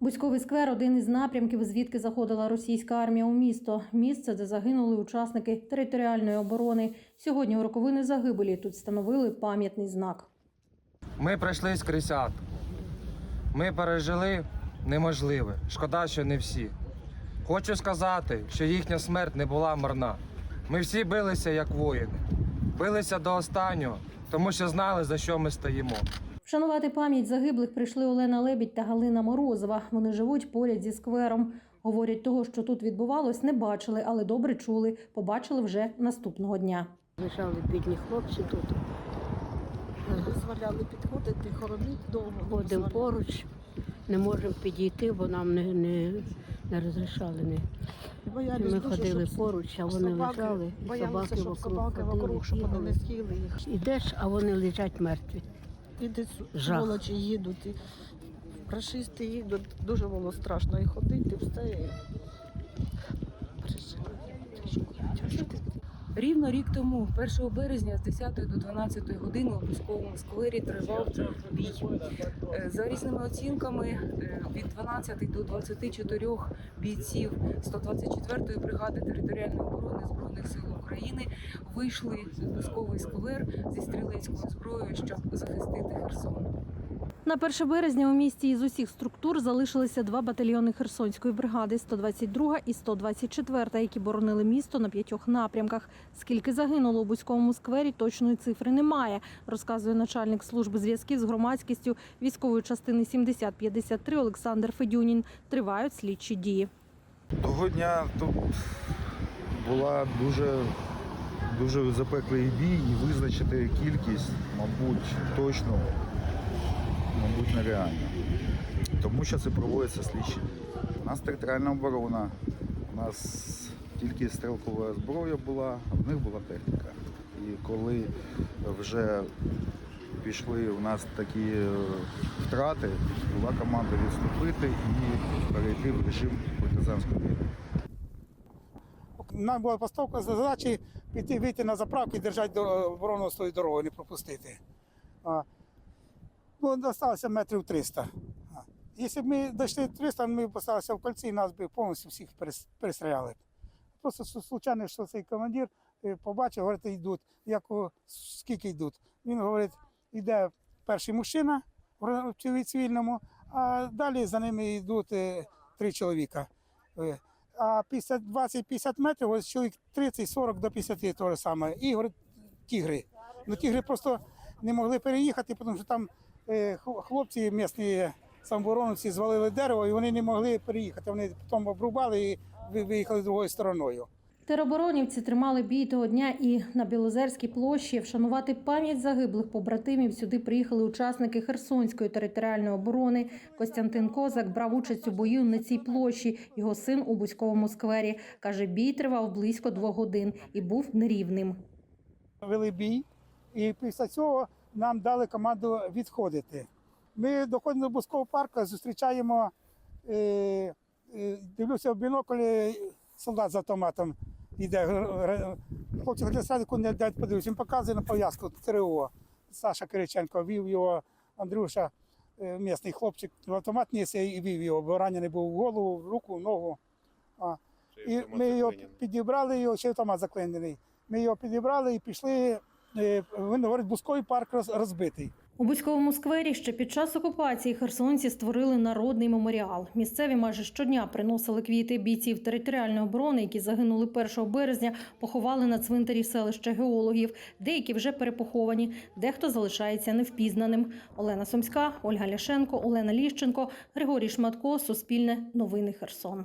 Бузьковий сквер один із напрямків, звідки заходила російська армія у місто. Місце, де загинули учасники територіальної оборони. Сьогодні у роковини загибелі тут встановили пам'ятний знак. Ми пройшли скрізь ад. Ми пережили неможливе. Шкода, що не всі. Хочу сказати, що їхня смерть не була марна. Ми всі билися як воїни. Билися до останнього, тому що знали, за що ми стоїмо. Вшанувати пам'ять загиблих прийшли Олена Лебідь та Галина Морозова. Вони живуть поряд зі сквером. Говорять, того, що тут відбувалось, не бачили, але добре чули. Побачили вже наступного дня. Лежали бідні хлопці тут. дозволяли підходити, хоронити довго. Ходимо поруч, не можемо підійти, бо нам не, не, не розрішали. Не. Боялись Ми дуже, ходили щоб поруч, а вони собаки, лежали, і боялися, собаки щоб вокруг собаки ходили, вокруг, щоб вони не з'їли їх. Ідеш, а вони лежать мертві. І десь Жах. сволочі їдуть, і рашисти їдуть. Дуже було страшно і ходити, все. І... Рівно рік тому, 1 березня, з 10 до 12 години у військовому сквері тривав бій. Е, За різними оцінками, е, від 12 до 24 бійців 124-ї бригади територіальної оборони вийшли в військовий сквер зі стрілецькою зброєю, щоб захистити Херсон. На 1 березня у місті із усіх структур залишилися два батальйони Херсонської бригади 122 і 124, які боронили місто на п'ятьох напрямках. Скільки загинуло у Бузьковому сквері, точної цифри немає, розказує начальник служби зв'язків з громадськістю військової частини 7053 Олександр Федюнін. Тривають слідчі дії. Того дня тут була дуже, дуже запеклий бій і визначити кількість, мабуть, точно, мабуть, нереально. Тому що це проводиться слідчі. У нас територіальна оборона, у нас тільки стрілкова зброя була, а в них була техніка. І коли вже пішли у нас такі е, втрати, була команда відступити і перейти в режим партизанської війни. Нам була поставка задачі піти вийти на заправки і держати оборону з тої дороги, не пропустити. А, ну, залишилося метрів 300. А, Якщо б ми дійшли 300, ми б поставилися в кольці і нас би повністю всіх перестріляли. Просто случайно, що цей командир е, побачив, говорить, йдуть. Як скільки йдуть? Він говорить, йде перший мужчина в цивільному, а далі за ними йдуть е, три чоловіка. А 50, 20-50 метрів, ось чоловік 30-40 до 50 те же саме. І говорить, тігри. Ну тігри просто не могли переїхати, тому що там е, хлопці місні самоборонці звалили дерево і вони не могли переїхати. Вони потім обрубали і ви- виїхали другою стороною. Тероборонівці тримали бій того дня і на Білозерській площі. Вшанувати пам'ять загиблих побратимів сюди приїхали учасники Херсонської територіальної оборони. Костянтин Козак брав участь у бою на цій площі. Його син у Бузьковому сквері. Каже, бій тривав близько двох годин і був нерівним. Вели бій, і після цього нам дали команду відходити. Ми доходимо до Бускового парку, зустрічаємо, е, е, дивлюся в бінокль, е, солдат з автоматом йде. Хлопці садику не дати подивитися. Він показує на пов'язку ТРО. Саша Кириченко вів його, Андрюша, е, місний хлопчик, в автомат несе і вів його, бо ранений був в голову, в руку, в ногу. А. І ми його підібрали, його ще автомат заклинений. Ми його підібрали і пішли. Він говорить, Бусковий парк роз- розбитий. У Бузьковому сквері ще під час окупації херсонці створили народний меморіал. Місцеві майже щодня приносили квіти бійців територіальної оборони, які загинули 1 березня, поховали на цвинтарі селища геологів. Деякі вже перепоховані, дехто залишається невпізнаним. Олена Сумська, Ольга Ляшенко, Олена Ліщенко, Григорій Шматко, Суспільне, Новини Херсон.